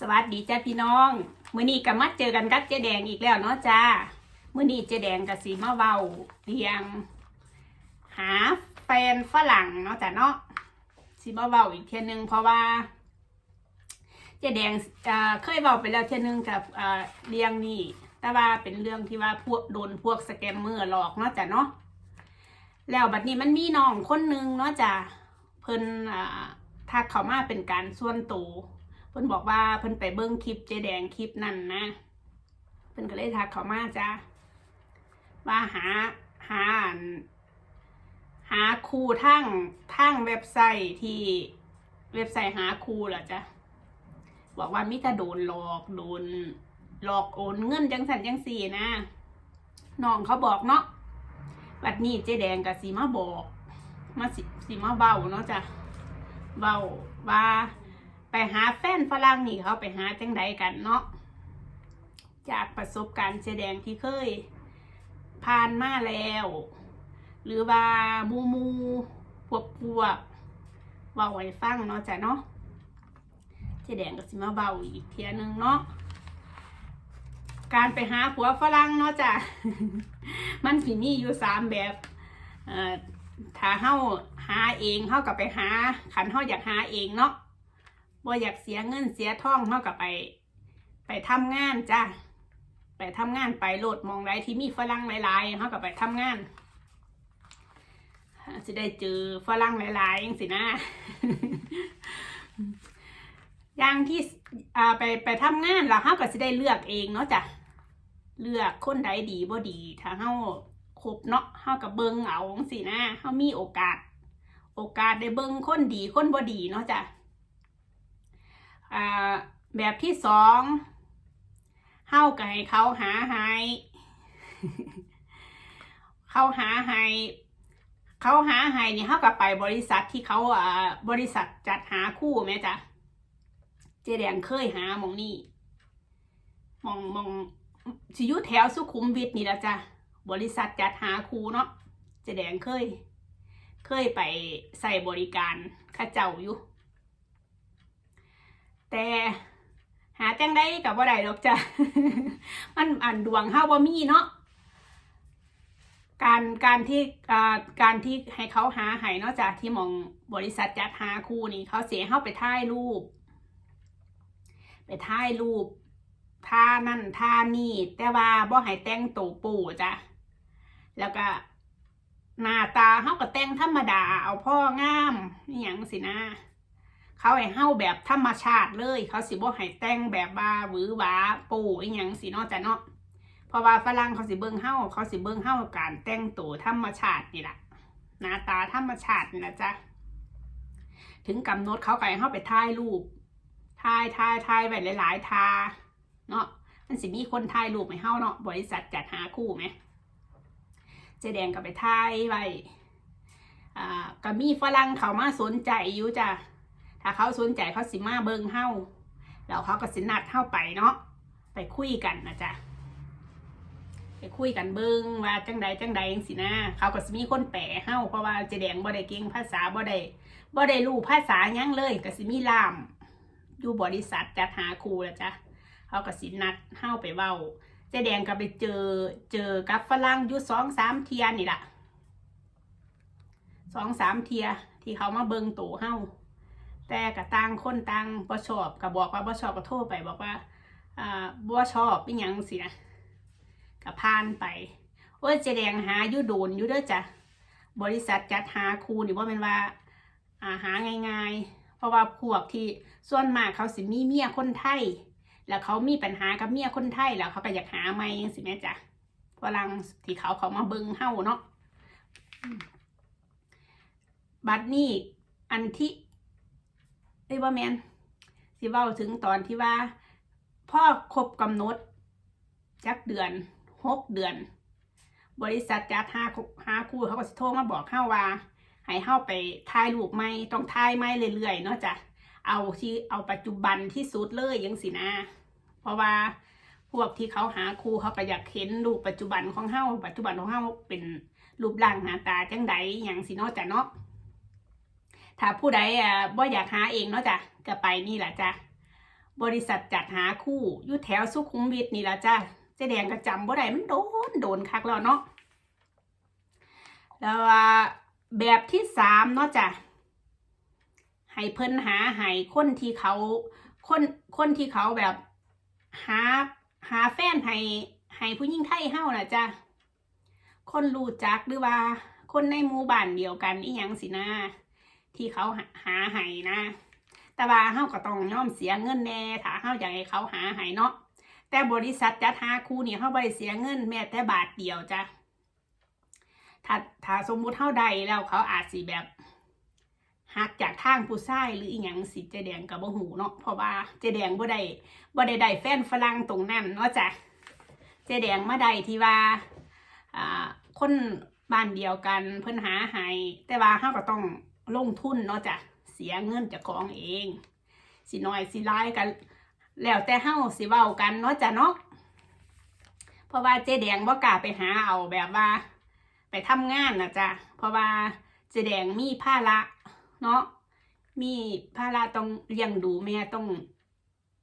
สวัสดีจ้าพี่น้องมื้อนี้ก็มาเจอกันกับเจ๊แดงอีกแล้วเนาะจ้ามื้อนี้เจ๊แดงก็สิมาเวาเรียง หาแฟนฝรั่งเนาะจ้ะเนาะสิมาเวาอีกเทียหนึงเพราะว่าเจ๊แดงเเคยเวาไปแล้วเทียหนึงกับเเรียงนี่แต่ว่าเป็นเรื่องที่ว่าพวกโดนพวกสแกมเมอร์หลอกเนาะจ้ะเนาะแล้วบัดนี้มันมีน้องคนหนึงเนาะจ้ะเพิ่นทักเขามาเป็นการส่วนตัว พิ่นบอกว่าเพิ่นไปเบิ้งคลิปเจแดงคลิปนั่นนะเพิ่นก็เลยทักเขามาจ้าว่าหาหาหาครูทั้งทั้งเว็บไซต์ที่เว็บไซต์หาครูเหรอจ้ะบอกว่ามิถ้าโดนหลอกโดนหลอกโอนเงินจังสันจังสี่นะน้องเขาบอกเนาะบัดนี้เจ๊แดงกับสีมาบอก มาสิสีมาเบาเนาะจ้ะเบาว่า ไปหาแฟนฝรั่งนี่เขาไปหาจังใดกันเนาะจากประสบการณ์แสดงที่เคย ผ่านมาแล้ว หรือว่ามูมูพวกพวกเบาไว้ฟังเนาะจ้ะเนาะเจแดงก็สิมาเบาอีกเทียนึงเนาะการไปหาผัวฝรั่งเนาะจ้ะ มันสิมีอยู่สามแบบเอ่อถ้าเฮาหาเองเฮาก็ไปหาขันเฮาอยากหาเองเนาะ บ่อยากเสียเงินเสียทองเท่ากับไป ไปทำงานจ้าไปทำงานไปโหลดมองไรที่มีฝรั่งหลายๆเท่ากับไปทำงานสิได้เจอฝรั่งหลายๆยังสินะอย่างที่อ่าไปไปทำงานแล้วเฮาก็สิได้เลือกเองเนาะจ้ะเลือกคนใดดีบ่ดี ถ้าเฮาครบเนาะเฮากับเบิ่งเอางสินะเฮามีโอกาส โอกาสได้เบิ่งคนดีคนบ่ดีเนาะจ้ะ อ่าแบบที่สองเฮาไก็ให้เขาหาให้เขาหาให้เขาหาให้นี่เฮาก็ไปบริษัทที่เขาอ่าบริษัทจัดหาคู่แม่จ้ะเจแดงเคยหามองนี่มองมองสิยู่แถวสุขุมวิทนี่ละจ้ะบริษัทจัดหาคู่เนาะเจแดงเคย เคยไปใส่บริการข้าเจ้าอยู่ แต่หาจังได้กับว่าใดดอกจ้ะ มันอันดวงเฮาบ่มีเนาะ การการที่การที่ให้เขาหาให้เนาะจ้ะที่มองบริษัทจัดหาคู่นี่เขาเสียเฮาไปถ่ายรูป ไปถ่ายรูปท่านั่นท่านี่แต่ว่าบ่ให้แต่งตัวปู่จ้ะ แล้วก็หน้าตาเฮาก็แต่งธรรมดาเอาพ่องามอย่างสินะ เขาให้เฮาแบบธรรมชาติเลย เขาสิบ่ให้แต่งแบบว่าหวือหวาปูอีหยังสินาะจ้ะเนาะเพราะว่าฝรั่งเขาสิเบิ่งเฮาเขาสิเบิ่งเฮาการแต่งตัวธรรมชาตินี่แหละหน้าตาธรรมชาตินี่แหละจ้ะถึงกำหนดเขาก็ให้เฮาไปถ่ายรูปถ่ายถ่ายถ่ายไว้หลาย ๆ ทา เนาะมันสิมีคนถ่ายรูปให้เฮาเนาะ บริษัทจัดหาคู่ไหมเจแดงก็ไปถ่ายไว้อ่าก็มีฝรั่งเขามาสนใจอยู่จ้ะ ถ้าเขาสนใจเขาสิมาเบิงเฮาแล้วเขาก็สินัดเฮาไปเนาะไปคุยกันนะจ๊ะไปคุยกันเบิงว่าจังใดจังใดจังสินะเขาก็สิมีคนแปลเฮาเพราะว่าเจแดงบ่ได้เก่งภาษาบ่ได้บ่ได้รู้ภาษายังเลยก็สิมีล่าม อยู่บริษัทจัดหาครูแล้วจ้ะเขาก็สินัดเฮาไปเว้าเจแดงก็ไปเจอเจอกับฝรั่งอยู่สองสามเทียนี่ละสองสามเทียที่เขามาเบิงตัวเฮา แต่ก็ต่างคนต่างบ่ชอบก็บอกว่าบ่ชอบก็โทรไปบอกว่าอ่าบ่ชอบเป็นหยังสินะก็ผ่านไปโอ้ยเจแดงหาอยู่โดนอยู่เด้อจ้ะบริษัทจัดหาครูนี่บ่แม่นว่าอ่าหาง่ายๆ เพราะว่าพวกที่ส่วนมากเขาสิมีเมียคนไทย แล้วเขามีปัญหากับเมียคนไทยแล้วเขาก็อยากหาใหม่จังซี่แม่จ้ะฝรั่งที่เขาเขามาเบิงเฮ้าเนาะบัดนี้อันที่ เอ้ยว่าแมนสิเว้าถึงตอนที่ว่า พ่อครบกำหนด จักเดือนหกเดือน บริษัทจัดหาหาคู่เขาก็สิโทรมาบอกเฮาว่าให้เฮาไปถ่ายรูปใหม่ต้องถ่ายใหม่เรื่อยๆเนาะจ้ะเอาที่เอาปัจจุบันที่สุดเลยยังสินะ เพราะว่าพวกที่เขาหาคู่เขาก็อยากเห็นรูปปัจจุบันของเฮาปัจจุบันของเฮาเป็นรูปร่างหน้าตาจังใดอย่างสิเนาะจ้ะเนาะ ถ้าผู้ใดอะบ่อยากหาเองเนาะจ้ะก็ไปนี่แหละจ้ะบริษัทจัดหาคู่อยู่แถวสุขุมวิทนี่ละจ้าเจ๊แดงก็จำบ่ได้มันโดนโดนคักแล้วเนาะแล้วแบบที่สามเนาะจ้ะให้เพิ่นหาให้คนที่เขาคนคนที่เขาแบบหาหาแฟนให้ให้ผู้หญิงไทยเฮาน่ะจ้ะคนรู้จักหรือว่า คนในหมู่บ้านเดียวกันอีหยังสินะ ที่เขาหาหาให้นะ แต่ว่าเฮาก็ต้องยอมเสียเงินแน่ถ้าเฮาอยากให้เขาหาให้เนาะแต่บริษัทจัดหาคู่นี่เฮาบ่ได้เสียเงินแม้แต่บาทเดียวจ้ะถ้าถ้าสมมุติเฮาได้แล้วเขาอาจสิแบบหักจากทางผู้ชายหรืออีหยังสิเจแดงก็บ่ฮู้เนาะเพราะว่าเจแดงบ่ได้บ่ได้ได้แฟนฝรั่งตรงนั้นเนาะจ้ะเจแดงมาได้ที่ว่าอ่าคนบ้านเดียวกันเพิ่นหาให้แต่ว่าเฮาก็ต้อง ลงทุนเนาะจ้ะเสียเงินจากของเอง สิน้อยสิร้ายกัน แล้วแต่เฮ้าสิเว้ากันเนาะจ้ะเนาะเพราะว่าเจ๊แดงบ่กล้าไปหาเอาแบบว่า ไปทำงานนะจ้ะเพราะว่าเจ๊แดงมีภาระเนาะมีภาระต้องเลี้ยงดูแม่ต้อง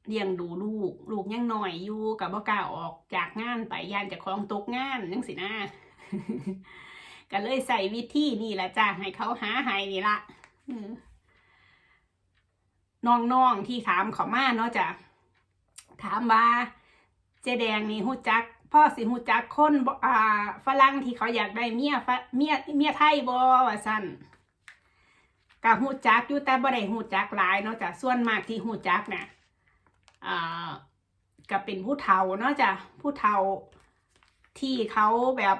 เลี้ยงดูลูก ลูกยังหน้อยอยู่กับบ่กล้าออกจากงานไปยานจากของตกงานจังสินะ ก็เลยใส่วิธีนี่แหละจ้ะให้เขาหาให้นี่ละน้องๆที่ถามเขามาเนาะจ้ะถามว่า เจแดงนี่หูจักพ่อสิหูจักคนอ่าฝรั่งที่เขาอยากได้เมียฝเมียเมียไทยบ่ว่าซั่นกับหูจักอยู่แต่บ่ได้หูจักหลายเนาะจ้ะส่วนมากที่หูจักน่ะอ่าก็เป็นผู้เฒ่าเนาะจ้ะผู้เฒ่าที่เขาแบบ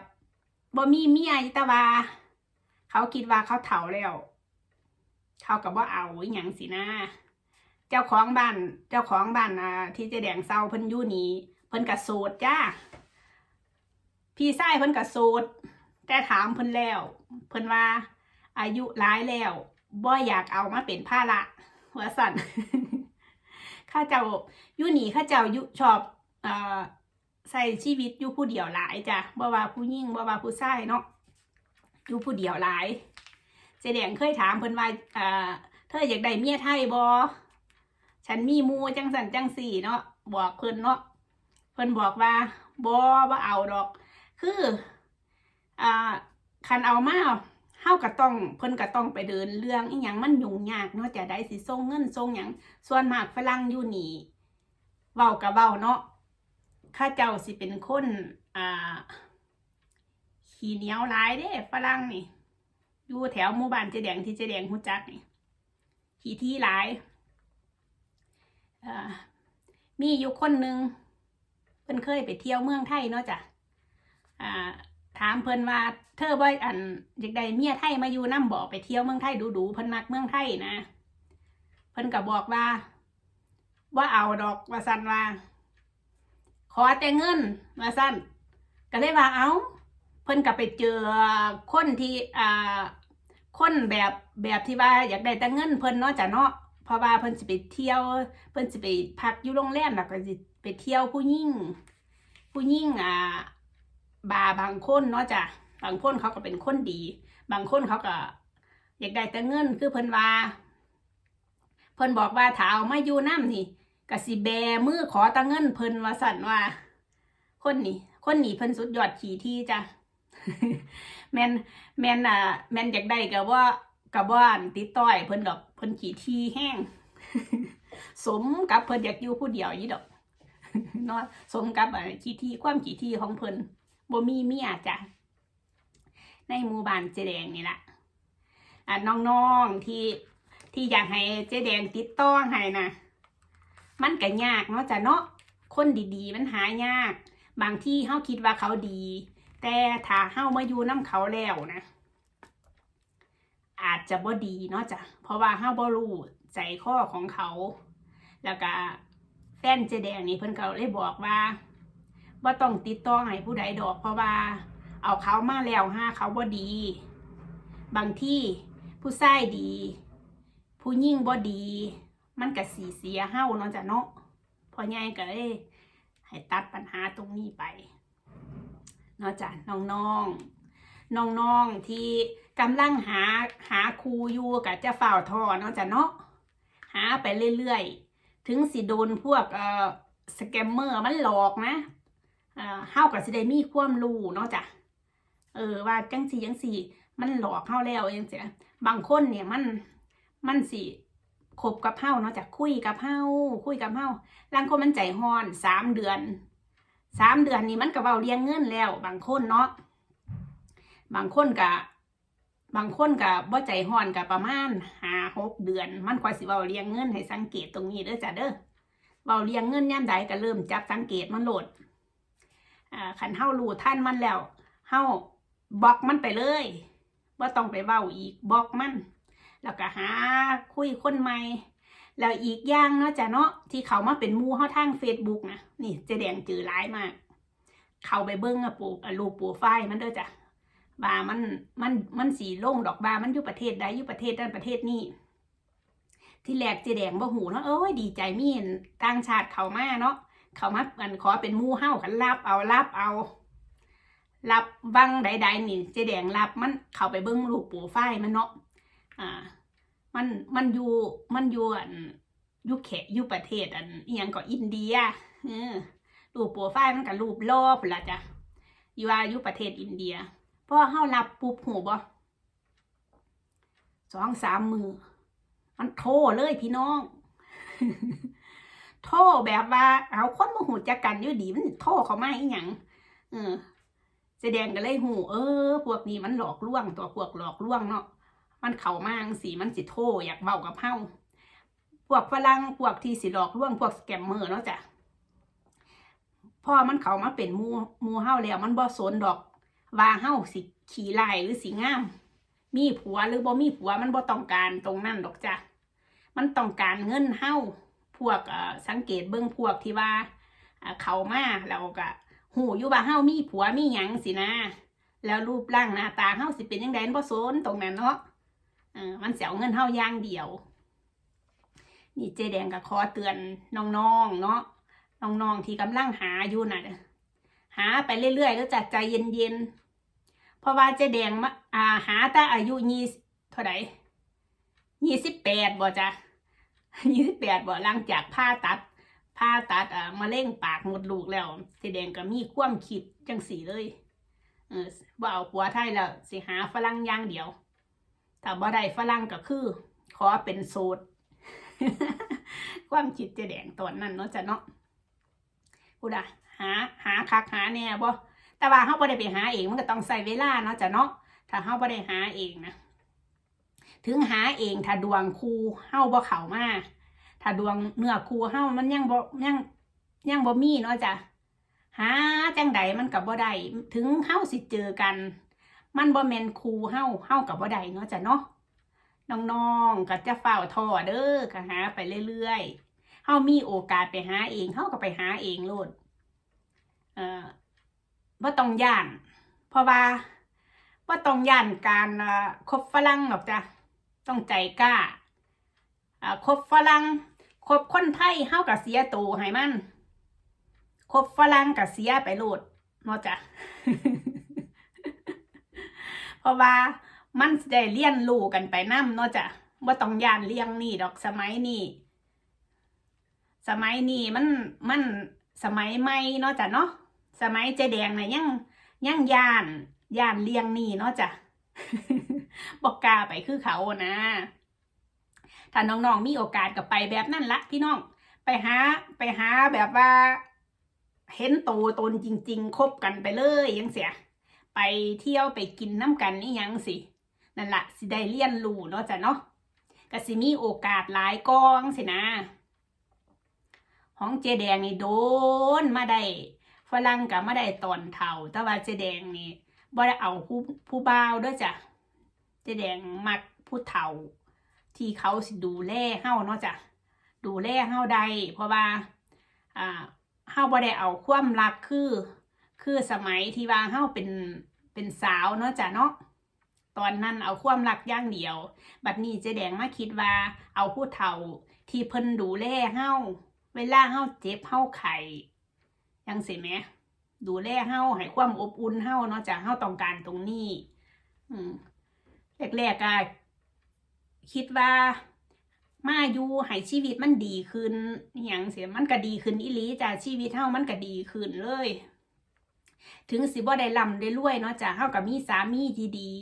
บ่มีเมียแต่ว่า เขาคิดว่าเขาเฒ่าแล้ว เขาก็บ่เอาอหยังสินะ เจ้าของบ้าน เจ้าของบ้านอ่าที่เจแดงเศร้าเพิ่นยู่นี่เพิ่นกระโสดจ้า พี่ชายเพิ่นกระโสดแต่ถามเพิ่นแล้ว เพิ่นว่า อายุร้ายแล้วบ่อยากเอามาเป็นภาระว่าสั่นข้าเจ้ายู่นี่ข้าเจ้ายู่ชอบ เอ่อ ใส่ชีวิตอยู่ผู้เดียวหลายจ้ะบ่ว่าผู้หญิงบ่ว่าผู้ชายเนาะอยู่ผู้เดียวหลายเจแดงเคยถามเพิ่นว่าเอ่อเธออยากได้เมียไทยบ่ฉันมีมูจังสันจังสี่เนาะบอกเพิ่นเนาะเพิ่นบอกว่าบ่บ่เอาดอก คืออ่าคันเอามาเฮาก็ต้องเพิ่นก็ต้องไปเดินเรื่องอีหยังมันยุ่งยากเนาะจะได้สิส่งเงินส่งหยังส่วนมากฝรั่งอยู่นี่เว้ากับเว้าเนาะ ข้าเจ้าสิเป็นคนอ่าขี้เหนียวหลายเด้ฝรั่งนี่อยู่แถวหมู่บ้านเจแดงที่เจแดงฮู้จักนี่ขี้ที่หลายมีอยู่คนหนึ่งเพิ่นเคยไปเที่ยวเมืองไทยเนาะจ้ะถามเพิ่นว่าเธอบ่อันอยากได้เมียไทยมาอยู่นำบ่ไปเที่ยวเมืองไทยดูๆเพิ่นมักเมืองไทยนะ เพิ่นก็บอกว่าว่าเอาดอกว่าซันว่า ขอแต่เงินว่าซั่นก็เลยว่าเอาเพิ่นก็ไปเจอคนที่อ่าคนแบบแบบที่ว่าอยากได้แต่เงินเพิ่นเนาะจ้ะเนาะเพราะว่าเพิ่นสิไปเที่ยว เพิ่นสิไปพักอยู่โรงแรมแล้วก็สิไปเที่ยวผู้หญิงผู้หญิงอ่าบาร์บางคนเนาะจ้ะบางคนเขาก็เป็นคนดี บางคนเขาก็ อยากได้แต่เงินคือเพิ่นว่าเพิ่นบอกว่าถ้าเอามาอยู่น้ำนี่ ก็สิแบมือขอแตะเงินเพิ่นว่าสั่นว่า คนนี้คนนี้เพิ่นสุดยอดขี่ที่จ้ะแมนแมนอะแมนอยากได้ก็ว่ากับว่านติดต้อยเพิ่นดอกเพิ่นขี่ที่แห้ง สมกับเพิ่นอยากอยู่ผู้เดียวยี่ดอกเนาะสมกับอะขี่ที่ความขี่ที่ของเพิ่นบ่มีเมียจ้ะในหมู่บ้านเจแดงนี่ล่ะอะน้องๆที่ที่อยากให้เจแดงติดต่อให้นะ มันก็ยากเนาะจ้ะเนาะคนดีๆ มันหายาก บางที่เฮาคิดว่าเขาดี แต่ถ้าเฮามาอยู่น้ำเขาแล้วนะ อาจจะบ่ดีเนาะจ้ะเพราะว่าเฮาบ่รู้ใจข้อของเขา แล้วก็แฟนเจแดงนี่เพิ่นก็เลยบอกว่าบ่ต้องติดต่อให้ผู้ใดดอก เพราะว่า เอาเขามาแล้วห้าเขาบ่ดี บางที่ผู้ชายดี ผู้หญิงบ่ดี มันก็สีเสียเฮาเนาะจ้ะเนาะพอใหญ่ก็เลยให้ตัดปัญหาตรงนี้ไปเนาะจ้ะน้องๆน้องๆที่กำลังหาหาครูอยู่กับจะฝ่าทอเนาะจ้ะเนาะหาไปเรื่อยๆ ถึงสิโดนพวกเอ่อสแกมเมอร์มันหลอกนะเอ่อเฮาก็สิได้มีความรู้เนาะจ้ะเออว่าจังสี่จังสี่มันหลอกเฮาแล้วจังซี่บางคนเนี่ยมันมันสิ คบกับเฮาเนาะจ้ะคุยกับเฮาคุยกับเฮาลางคนมันใจฮอนสามเดือนสามเดือนนี่มันก็เว้าเลี้ยงเงินแล้ว บางคนเนาะบางคนก็บางคนก็บ่ใจฮอนก็ประมาณห้าหกเดือน มันคอยสิเว้าเลี้ยงเงินให้สังเกตตรงนี้เด้อจ้ะเด้อเว้าเลี้ยงเงินยามใดก็เริ่มจับสังเกตมันโหลดอ่าคันเฮารู้ทันมันแล้วเฮาบล็อกมันไปเลยบ่าต้องไปเว้าอีกบล็อกมัน แล้วก็หาคุยคนใหม่แล้วอีกอย่างเนาะจ้ะเนาะที่เขามาเป็นมูเฮาทาง Facebook นะนี่เจแดงจือร้ายมาก เข้าไปเบิ่งอะปูรูปโปรไฟล์มันเด้อจ้ะบามันมันมันสีล่งดอกบามันอยู่ประเทศใดอยู่ประเทศนั้นประเทศนี้ที่แรกเจแดงบ่หูเนาะเอ้ยดีใจมีนต่างชาติเขามาเนาะเขามาอันขอเป็นมูเฮากันรับเอารับเอารับวังใดๆนี่เจแดงรับมันเข้าไปเบิ่งรูปโปรไฟล์มันเนาะ อ่า มันมันอยู่มันอยู่อันยุแขยู่ประเทศอันอหยังก็อินเดียเออรูปโปรไฟล์มันกับรูปรอบละจ้ะอยู่ว่ายู่ประเทศอินเดียพอเฮารับปุ๊บหูบ่สองสามมือ มันโทรเลยพี่น้อง โทรแบบว่า เอาคนมาหูจักกันอยู่ดีมันโทรเขาไมาอีหยังเออแสดงกันเลยหูเออ พวกนี้มันหลอกลวงตัวพวกหลอกลวงเนาะ มันเข้ามาจังสีมันสิโทอยากเว้ากับเฮาพวกฝรั่งพวกที่สิหลอกลวงพวกสแกมเมอร์เนาะจ้ะพอมันเข้ามาเป็นมูมูเฮาแล้ว มันบ่สนดอก ว่าเฮาสิขี้ลายหรือสิงาม มีผัวหรือบ่มีผัวมันบ่ต้องการตรงนั้นดอกจ้ะมันต้องการเงินเฮาพวกสังเกตเบิ่งพวกที่ว่าเข้ามาแล้วก็หูอยู่ว่าเฮามีผัวมีหยังสินะ แล้วรูปร่างหน้าตาเฮาสิเป็นจังไดนบ่สนตรงนั้นเนาะ เออมันเสียเงินเท่าย่างเดียว นี่เจแดงก็ขอเตือนน้องๆเนาะน้องๆที่กำลังหาอยู่น่ะหาไปเรื่อยๆแล้วจัดใจเย็นๆเพราะว่าเจแดงมาอ่าหาแต่อายุยี่เท่าไหร่ยี่สิบแปดบ่จ้ะยี่สิบแปดบ่หลังจากผ่าตัดผ่าตัดอ่ามะเร็งปากหมดลูกแล้วเจแดงก็มีความคิดจังสีเลย เออว่าเอาผัวไทยแล้วสิหาฝรั่งย่างเดียว ถ้าบ่ได้ฝรั่งก็คือ ขอเป็นโสด ความคิดจะแดงตอนนั้นเนาะจ้ะเนาะพูดอะหาหาคักหาแน่บ่แต่ว่าเฮาบ่ได้ไปหาเองมันก็ต้องใส่เวลาเนาะจ้ะเนาะถ้าเฮาบ่ได้หาเองนะถึงหาเองถ้าดวงครูเฮาบ่เข้ามาถ้าดวงเนื้อครูเฮามันยังบ่ยังยังบ่มีเนาะจ้ะหาจังใดมันก็บ่ได้ถึงเฮาสิเจอกัน มันบ่แม่นครูเฮาเฮากับบ่ได้เนาะจ้ะเนาะน้องๆก็จะเฝ้าท่อเด้อก็หาไปเรื่อยๆเฮามีโอกาสไปหาเองเฮาก็ไปหาเองโลดเอ่อบ่ต้องย่าน เพราะว่าบ่ต้องย่านการคบฝรั่งหรอกจ้ะต้องใจกล้าคบฝรั่งคบคนไทยเฮาก็เสียตัวให้มันคบฝรั่งก็เสียไปโลดเนาะจ้ะ เพราะว่ามันสิได้เรียนรู้กันไปนำเนาะจ้ะว่าต้องย่านเลี้ยงนี่ดอกสมัยนี้สมัยนี้มันมันสมัยใหม่เนาะจ้ะเนาะสมัยเจแดงน่ะยังยังย่านย่านเลี้ยงนี่เนาะจ้ะบอกกล้าไปคือเขานะถ้าน้องๆมีโอกาสก็ไปแบบนั้นละพี่น้องไปหาไปหาแบบว่า เห็นโตตนจริง ๆ คบกันไปเลยยังเสีย ไปเที่ยวไปกินน้ำกันนี่ยังสินั่นละสิได้เรียนรู้เนาะจ้ะเนาะก็สิมีโอกาสหลายกองสินะของเจแดงนี่โดนมาได้ฝรั่งกับมาได้ตอนเท่า แต่ว่าเจแดงนี่บ่ได้เอาผู้ผู้บ่าวด้วยจ้ะเจแดงมักผู้เฒ่า ที่เขาสิดูแลเฮาเนาะจ้ะดูแลเฮาได้เพราะว่าอ่าเฮาบ่ได้เอาความรักคือ คือสมัยที่ว่าเฮาเป็นเป็นสาวเนาะจ้ะเนาะตอนนั้นเอาความรักอย่างเดียว บัดนี้เจ๊แดงมาคิดว่าเอาผู้เฒ่าที่เพิ่นดูแลเฮาเวลาเฮาเจ็บเฮาไข้ยังสิแหมดูแลเฮาให้ความอบอุ่นเฮาเนาะจ้ะเฮาต้องการตรงนี้ อืมแรกๆก็คิดว่ามาอยู่ให้ชีวิตมันดีขึ้นอย่างเสียมันก็ดีขึ้นอีหลีจ้ะชีวิตเฮามันก็ดีขึ้นเลย ถึงสิบ่ได้ร่ำได้รวยเนาะจ้ะเฮาก็มีสามีที่ดี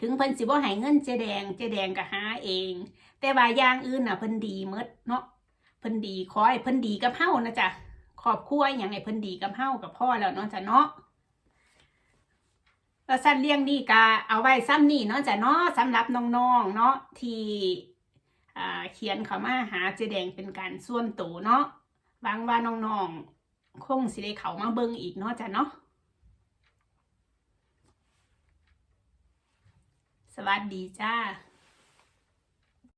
ถึงเพิ่นสิบ่ให้เงินเจแดงเจแดงก็หาเอง แต่ว่าอย่างอื่นน่ะเพิ่นดีหมดเนาะเพิ่นดีขอให้เพิ่นดีกับเฮานะจ้ะครอบครัวอย่างให้เพิ่นดีกับเฮากับพ่อแล้วเนาะจ้ะเนาะแล้วสั้นเลี้ยงนี่ก็เอาไว้ซ้ำนี่เนาะจ้ะเนาะสำหรับน้องๆเนาะที่อ่าเขียนเขามาหาเจแดงเป็นการส่วนตัวเนาะหวังว่าน้องๆคงสิได้เขามาเบิ่งอีกเนาะจ้ะเนาะ สวัสดีจ้า